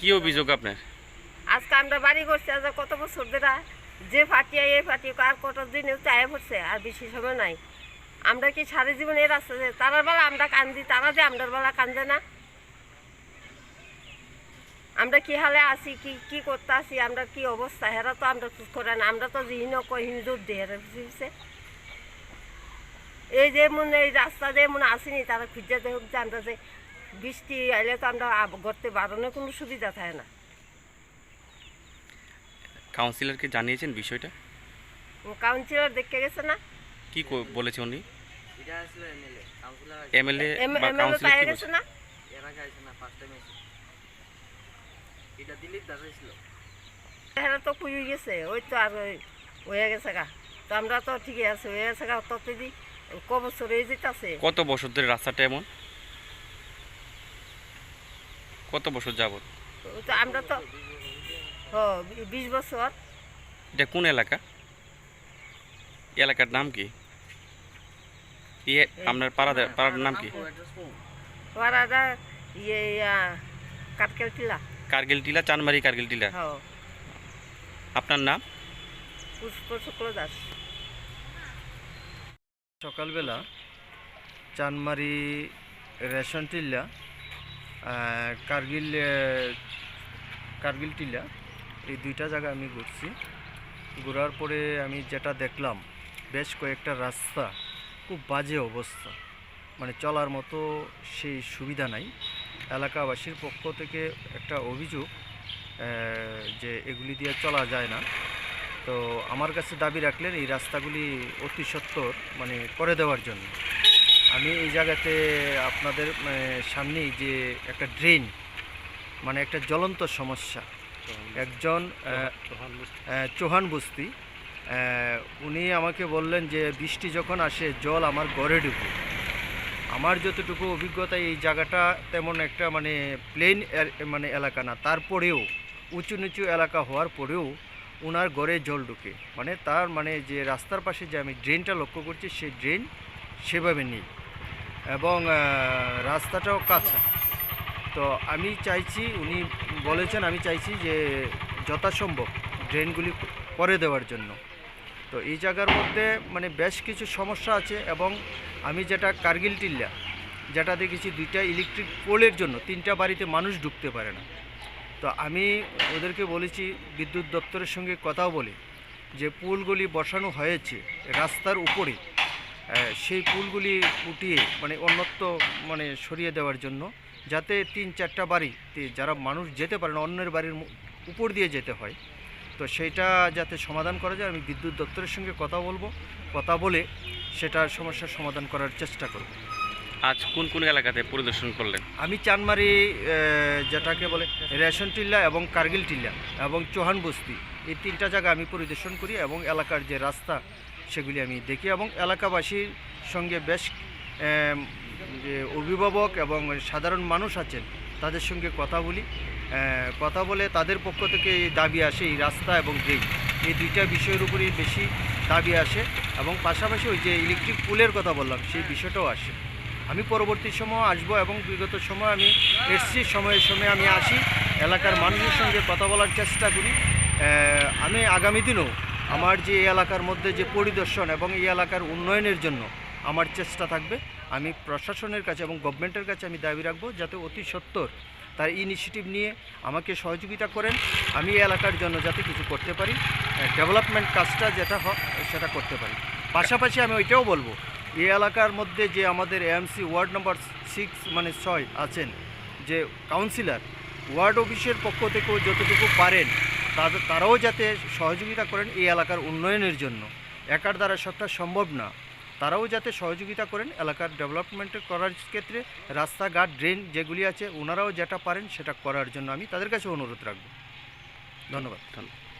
কি অভিযোগ আপনার? আজকে আমরা বাড়ি করছি, আজ কত বছর ধরে যে ফাটিয়া, এই ফাটিয়ে আর কত দিনে চায়ে পড়ছে, আর বেশি সময় নাই। আমরা কি সারা জীবন এই রাস্তা তারার বেলা আমরা কান্দি, তারা যে আমরার বেলা কান্দে না? আমরা কি হালে আছি কি কি করতে আছি আমরা কি অবস্থা হেরা তো আমরা খোঁজ করে না আমরা তো জিহিন হিন্দুর দেহের বুঝছে? এই যে মনে এই রাস্তা দিয়ে মনে আসিনি তারা খুঁজে দেখুক যে আমরা যে বৃষ্টি আইলে তো আমরা করতে বারণের কোনো সুবিধা থাকে না। কাউন্সিলরকে জানিয়েছেন বিষয়টা? কাউন্সিলর দেখতে গেছে না? কি বলেছে উনি? এটা আসলে এমএলএ কাউন্সিলর এমএলএ কি গেছে না? এর আগে আসে না ফার্স্ট টাইম এটা দিলীপ দাস হেরা তো কুই গেছে ওই তো আর ওই হয়ে গেছে গা। তো আমরা তো ঠিকই আছে হয়ে গেছে গা। তত দি ক বছর হয়ে যেতেছে? কত বছর ধরে রাস্তাটা এমন? কত বছর যাবত তো আমরা তো বিশ বছর। এটা কোন এলাকা? এলাকার নাম কি? ইয়ে আপনার পাড়া পাড়ার নাম কি? ওরা ইয়ে কাটকেল টিলা। কার্গিল টিলা চানমারি কার্গিল টিলা। হ আপনার নাম? পুষ্প শুক্ল দাস। সকালবেলা চানমারি রেশন টিল্লা কার্গিল কার্গিল টিল্লা এই দুইটা জায়গা আমি ঘুরছি। ঘোরার পরে আমি যেটা দেখলাম বেশ কয়েকটা রাস্তা খুব বাজে অবস্থা। মানে চলার মতো সেই সুবিধা নাই। এলাকাবাসীর পক্ষ থেকে একটা অভিযোগ যে এগুলি দিয়ে চলা যায় না। তো আমার কাছে দাবি রাখলেন এই রাস্তাগুলি অতি সত্বর মানে করে দেওয়ার জন্য। আমি এই জায়গাতে আপনাদের মানে সামনেই যে একটা ড্রেন মানে একটা জ্বলন্ত সমস্যা। একজন চৌহান বস্তি উনি আমাকে বললেন যে বৃষ্টি যখন আসে, জল আমার গড়ে ঢুকে। আমার যতটুকু অভিজ্ঞতা, এই জায়গাটা তেমন একটা মানে প্লেন মানে এলাকা না। তারপরেও, উঁচু নিচু এলাকা হওয়ার পরেও ওনার ঘরে জল ঢুকে। মানে তার মানে যে রাস্তার পাশে যে আমি ড্রেনটা লক্ষ্য করছি, সেই ড্রেন সেভাবে নেই। এবং রাস্তাটাও কাঁচা। তো আমি চাইছি, উনি বলেছেন, আমি চাইছি যে যথাসম্ভব ড্রেনগুলি করে দেওয়ার জন্য। তো এই জায়গার মধ্যে মানে বেশ কিছু সমস্যা আছে এবং আমি যেটা কার্গিল টিল্লা, যেটা দেখেছি দুইটা ইলেকট্রিক পোলের জন্য, তিনটা বাড়িতে মানুষ ঢুকতে পারে না। তো আমি ওদেরকে বলেছি, বিদ্যুৎ দপ্তরের সঙ্গে কথাও বলি, যে পুলগুলি বসানো হয়েছে রাস্তার উপরে সেই পুলগুলি উঠিয়ে মানে অন্যত্র মানে সরিয়ে দেওয়ার জন্য, যাতে তিন চারটা বাড়িতে যারা মানুষ যেতে পারে না, অন্যের বাড়ির উপর দিয়ে যেতে হয় তো সেইটা যাতে সমাধান করা যায় আমি বিদ্যুৎ দপ্তরের সঙ্গে কথা বলব। কথা বলে সেটার সমস্যার সমাধান করার চেষ্টা করব। আজ কোন কোন এলাকাতে পরিদর্শন করলেন? আমি চানমারি যেটাকে বলে রেশন টিল্লা এবং কার্গিল টিল্লা এবং চৌহান বস্তি এই তিনটা জায়গা আমি পরিদর্শন করি এবং এলাকার যে রাস্তা সেগুলি আমি দেখি এবং এলাকাবাসীর সঙ্গে বেশ যে অভিভাবক এবং সাধারণ মানুষ আছেন তাদের সঙ্গে কথা বলি। কথা বলে তাদের পক্ষ থেকে দাবি আসে, এই রাস্তা এবং ড্রেন এই দুইটা বিষয়ের উপরেই বেশি দাবি আসে এবং পাশাপাশি ওই যে ইলেকট্রিক পুলের কথা বললাম, সেই বিষয়টাও আসে। আমি পরবর্তী সময় আসব এবং বিগত সময় আমি এসছি সময়ে সময়ে আমি আসি, এলাকার মানুষের সঙ্গে কথা বলার চেষ্টা করি। আমি আগামী দিনেও আমার যে এলাকার মধ্যে যে পরিদর্শন এবং এই এলাকার উন্নয়নের জন্য আমার চেষ্টা থাকবে। আমি প্রশাসনের কাছে এবং গভর্নমেন্টের কাছে আমি দাবি রাখব যাতে অতি সত্বর তার ইনিশিয়েটিভ নিয়ে আমাকে সহযোগিতা করেন। আমি এলাকার জন্য যাতে কিছু করতে পারি ডেভেলপমেন্ট কাজটা যেটা সেটা করতে পারি। পাশাপাশি আমি ওইটাও বলব, এই এলাকার মধ্যে যে আমাদের এএমসি ওয়ার্ড নম্বর সিক্স মানে ছয় আছেন, যে কাউন্সিলর ওয়ার্ড অফিসের পক্ষ থেকেও যতটুকু পারেন তাদের তারাও যাতে সহযোগিতা করেন এই এলাকার উন্নয়নের জন্য। একার দ্বারা সবটা সম্ভব না। তারাও যাতে সহযোগিতা করেন এলাকার ডেভেলপমেন্ট করার ক্ষেত্রে, রাস্তাঘাট ড্রেন যেগুলি আছে, ওনারাও যেটা পারেন সেটা করার জন্য আমি তাদের কাছে অনুরোধ রাখব। ধন্যবাদ। ধন্যবাদ।